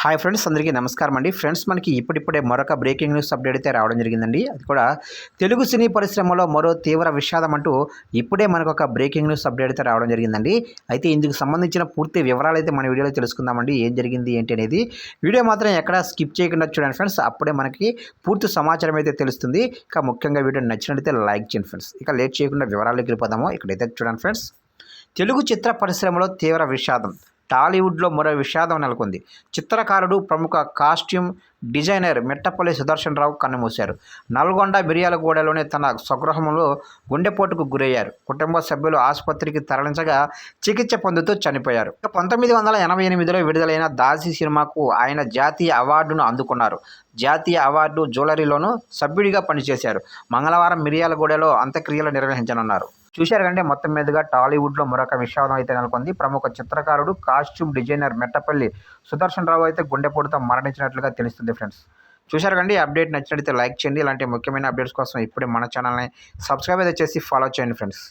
Hi friends అందరికీ నమస్కారం అండి. ఫ్రెండ్స్ మనకి ఇప్పుడిప్పుడే మరొక బ్రేకింగ్ న్యూస్ అప్డేట్ అయితే రావడం జరిగిందండి. అది కూడా తెలుగు సినీ పరిశ్రమలో మరో తీవ్ర విషాదం అంటూ ఇప్పుడే మనకు ఒక బ్రేకింగ్ న్యూస్ అప్డేట్ అయితే రావడం జరిగిందండి. అయితే ఇందుకు సంబంధించిన పూర్తి వివరాలు అయితే మన వీడియోలో తెలుసుకుందామండి. ఏం జరిగింది ఏంటి అనేది వీడియో మాత్రం ఎక్కడ స్కిప్ చేయకుండా చూడండి ఫ్రెండ్స్. అప్పుడే మనకి పూర్తి సమాచారం అయితే తెలుస్తుంది. ఇక ముఖ్యంగా వీడియో నచ్చినట్లయితే లైక్ చేయండి ఫ్రెండ్స్. ఇక లేట్ చేయకుండా వివరాల్లోకి వెళ్ళిపోదాము. ఇక్కడైతే చూడండి ఫ్రెండ్స్. తెలుగు చిత్ర పరిశ్రమలో తీవ్ర విషాదం. టాలీవుడ్లో మరో విషాదం నెలకొంది. చిత్రకారుడు ప్రముఖ కాస్ట్యూమ్ డిజైనర్ మెట్టపల్లి సుదర్శన్ రావు కన్నుమూశారు. నల్గొండ మిర్యాలగూడలోని తన స్వగృహంలో గుండెపోటుకు గురయ్యారు. కుటుంబ సభ్యులు ఆసుపత్రికి తరలించగా చికిత్స పొందుతూ చనిపోయారు. పంతొమ్మిది వందల ఎనభై ఎనిమిదిలో విడుదలైన దాసి సినిమాకు ఆయన జాతీయ అవార్డును అందుకున్నారు. జాతీయ అవార్డు జ్యువెలరీలోనూ సభ్యుడిగా పనిచేశారు. మంగళవారం మిర్యాలగూడలో అంత్యక్రియలు నిర్వహించనున్నారు. చూశారు కంటే మొత్తం మీదుగా టాలీవుడ్లో మరొక విషాదం అయితే నెలకొంది. ప్రముఖ చిత్రకారుడు కాస్ట్యూమ్ డిజైనర్ మెట్టపల్లి సుదర్శన్ రావు అయితే గుండెపోటుతో మరణించినట్లుగా తెలుస్తుంది ఫ్రెండ్స్. చూశారు కండి అప్డేట్ నచ్చినట్లయితే లైక్ చేయండి. ఇలాంటి ముఖ్యమైన అప్డేట్స్ కోసం ఇప్పుడే మన ఛానల్ని సబ్స్క్రైబ్ అయితే చేసి ఫాలో చేయండి ఫ్రెండ్స్.